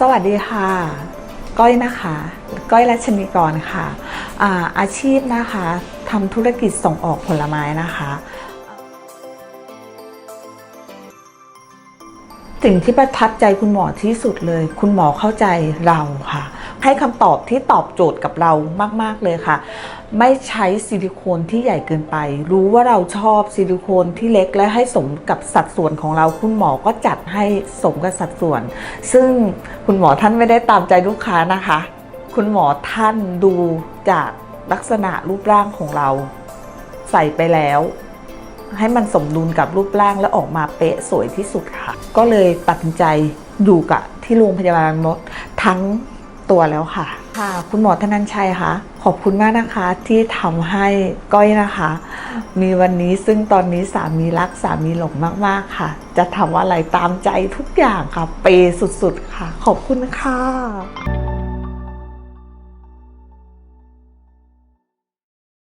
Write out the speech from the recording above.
สวัสดีค่ะ ก้อยนะคะ ก้อยรัชนีกรค่ะอาอาชีพนะคะทำธุรกิจส่งออกผลไม้นะคะ สิ่งที่ประทับใจคุณหมอที่สุดเลย คุณหมอเข้าใจเราค่ะ ให้คำตอบที่ตอบโจทย์กับเรามาก ๆ เลยค่ะ ไม่ใช้ซิลิโคนที่ใหญ่เกินไป รู้ว่าเราชอบซิลิโคนที่เล็กและให้สมกับสัดส่วนของเราคุณหมอก็จัดให้สมกับสัดส่วน ซึ่งคุณหมอท่านไม่ได้ตามใจลูกค้านะคะ คุณหมอท่านดูจากลักษณะรูปร่างของเรา ใส่ไปแล้ว ให้มันสมดุลกับรูปร่างและออกมาเป๊ะสวยที่สุดค่ะ ก็เลยตัดสินใจอยู่กับที่โรงพยาบาลมดทั้ง ตัวแล้วค่ะ ค่ะ คุณหมอธนันชัยคะขอบคุณมากนะคะที่ทำให้ก้อยนะคะ มีวันนี้ซึ่งตอนนี้สามีรักสามีหลงมากๆค่ะ จะทำอะไรตามใจทุกอย่างค่ะ เปย์สุดๆค่ะ ขอบคุณค่ะ